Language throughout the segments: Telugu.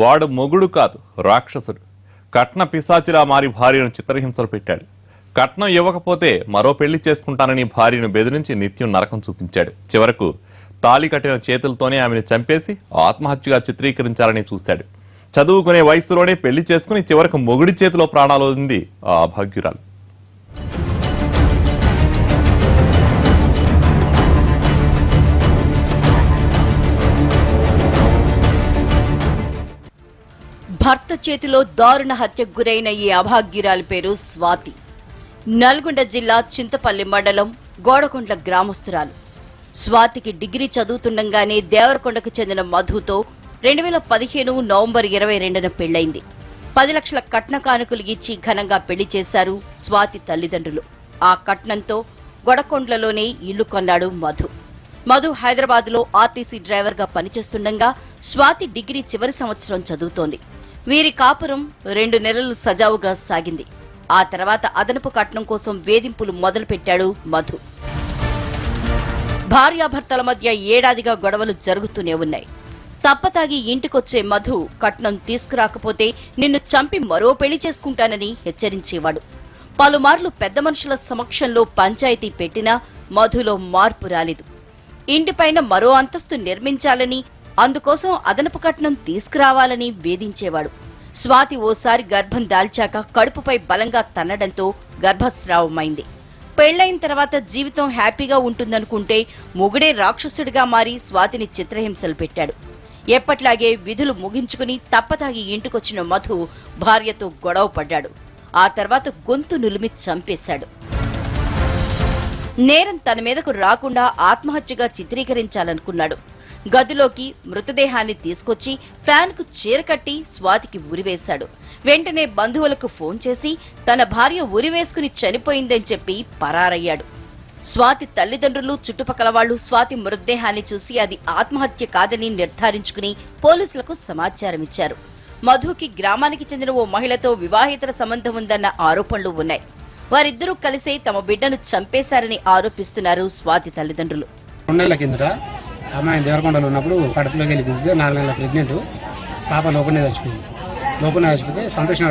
వాడు మొగుడు కాదు రాక్షసుడు. కట్న పిశాచిలా మారి భార్యను చిత్రహింసలు పెట్టాడు. కట్నం ఇవ్వకపోతే మరో పెళ్ళి చేసుకుంటానని భార్యను బెదిరించి నిత్యం నరకం చూపించాడు. చివరకు తాళి కట్టిన చేతులతోనే ఆమెను చంపేసి ఆత్మహత్యగా చిత్రీకరించాలని చూశాడు. చదువుకునే వయసులోనే పెళ్ళి చేసుకుని చివరకు మొగుడి చేతిలో ప్రాణాలు ఉంది ఆ అభాగ్యురాలు చేతిలో దారుణ హత్యకు గురైన ఈ అభాగ్యురాలి పేరు స్వాతి. నల్గొండ జిల్లా చింతపల్లి మండలం గోడకొండ్ల గ్రామస్తురాలు. స్వాతికి డిగ్రీ చదువుతుండగానే దేవరకొండకు చెందిన మధుతో రెండు వేల పదిహేను నవంబర్ ఇరవై రెండున పెళ్ళైంది పది లక్షల కట్న కానుకలు ఇచ్చి ఘనంగా పెళ్ళి చేశారు స్వాతి తల్లిదండ్రులు. ఆ కట్నంతో గొడకొండ్లలోనే ఇల్లు కొన్నాడు మధు. మధు హైదరాబాద్లో ఆర్టీసీ డ్రైవర్గా పనిచేస్తుండగా స్వాతి డిగ్రీ చివరి సంవత్సరం చదువుతోంది. వీరి కాపురం రెండు నెలలు సజావుగా సాగింది. ఆ తర్వాత అదనపు కట్నం కోసం వేధింపులు మొదలుపెట్టాడు మధు. భార్యాభర్తల మధ్య ఏడాదిగా గొడవలు జరుగుతూనే ఉన్నాయి. తప్పతాగి ఇంటికొచ్చే మధు కట్నం తీసుకురాకపోతే నిన్ను చంపి మరో పెళ్ళి చేసుకుంటానని హెచ్చరించేవాడు. పలుమార్లు పెద్ద మనుషుల సమక్షంలో పంచాయతీ పెట్టినా మధులో మార్పు రాలేదు. ఇంటిపైన మరో అంతస్తు నిర్మించాలని అందుకోసం అదనపు కట్నం తీసుకురావాలని వేధించేవాడు. స్వాతి ఓసారి గర్భం దాల్చాక కడుపుపై బలంగా తన్నడంతో గర్భస్రావమైంది. పెళ్ళైన తర్వాత జీవితం హ్యాపీగా ఉంటుందనుకుంటే మొగుడే రాక్షసుడిగా మారి స్వాతిని చిత్రహింసలు పెట్టాడు. ఎప్పట్లాగే విధులు ముగించుకుని తప్పతాగి ఇంటికొచ్చిన మధు భార్యతో గొడవ పడ్డాడు. ఆ తర్వాత గొంతు నులిమి చంపేశాడు. నేరం తన మీదకు రాకుండా ఆత్మహత్యగా చిత్రీకరించాలనుకున్నాడు. గదిలోకి మృతదేహాన్ని తీసుకొచ్చి ఫ్యాన్కు చీరకట్టి స్వాతికి ఉరివేశాడు. వెంటనే బంధువులకు ఫోన్ చేసి తన భార్య ఉరివేసుకుని చనిపోయిందని చెప్పి పరారయ్యాడు. స్వాతి తల్లిదండ్రులు చుట్టుపక్కల వాళ్ళు స్వాతి మృతదేహాన్ని చూసి అది ఆత్మహత్య కాదని నిర్ధారించుకుని పోలీసులకు సమాచారం ఇచ్చారు. మధుకి గ్రామానికి చెందిన ఓ మహిళతో వివాహేతర సంబంధం ఉందన్న ఆరోపణలు ఉన్నాయి. వారిద్దరూ కలిసే తమ బిడ్డను చంపేశారని ఆరోపిస్తున్నారు స్వాతి తల్లిదండ్రులు. కిందట అమ్మాయి దేవరకొండలో ఉన్నప్పుడు కడుపులోకి వెళ్ళి గుద్దితే నాలుగు నెలల ప్రెగ్నెంట్. పాప లోపలనే చచ్చిపోయింది. లోపలనే చచ్చిపోతే సంతోష్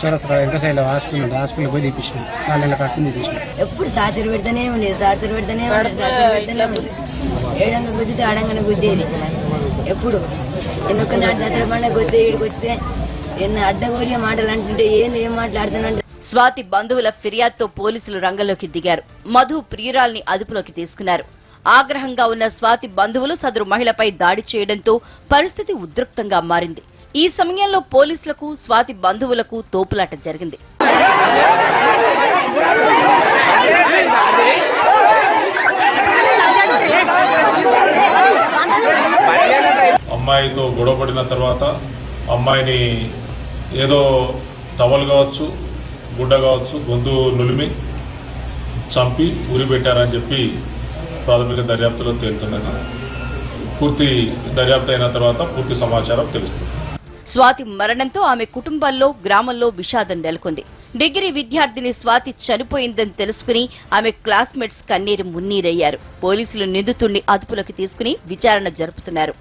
చౌరస్తా వెనక సైడ్లో హాస్పిటల్ ఉంది. హాస్పిటల్ పోయి తీపించాం నాలుగు నెలల కట్టుకుని తీపించాం ఎప్పుడు సాచరు పెడితేనే ఉండేది సాచరు పెడితేనే ఏడంగా గుద్దితే ఆడంగానే గుద్దేది. ఎప్పుడు? ఎందుకు నాటి దసరా పండుగ గుద్దే ఈడికి వస్తే ఎన్న అడ్డగోలియ మాటలు అంటుంటే ఏంది ఏం మాట్లాడుతున్నా స్వాతి బంధువుల ఫిర్యాదుతో పోలీసులు రంగంలోకి దిగారు. మధు ప్రియురాల్ని అదుపులోకి తీసుకున్నారు. ఆగ్రహంగా ఉన్న స్వాతి బంధువులు సదరు మహిళపై దాడి చేయడంతో పరిస్థితి ఉద్రిక్తంగా మారింది. ఈ సమయంలో పోలీసులకు స్వాతి బంధువులకు తోపులాట జరిగింది. అమ్మాయితో గొడవపడిన తర్వాత అమ్మాయిని ఏదో టవల్ కావచ్చు గుడ్డ కావచ్చు గొంతు నులిమి చంపి ఉరి పెట్టారని చెప్పి ప్రాథమిక దర్యాప్తులో తేలుతుందని పూర్తి దర్యాప్తు అయిన తర్వాత పూర్తి సమాచారం తెలుస్తుంది. స్వాతి మరణంతో ఆమె కుటుంబాల్లో గ్రామంలో విషాదం నెలకొంది. డిగ్రీ విద్యార్థిని స్వాతి చనిపోయిందని తెలుసుకుని ఆమె క్లాస్మేట్స్ కన్నీరు మున్నీరయ్యారు. పోలీసులు నిందితుణ్ణి అదుపులోకి తీసుకుని విచారణ జరుపుతున్నారు.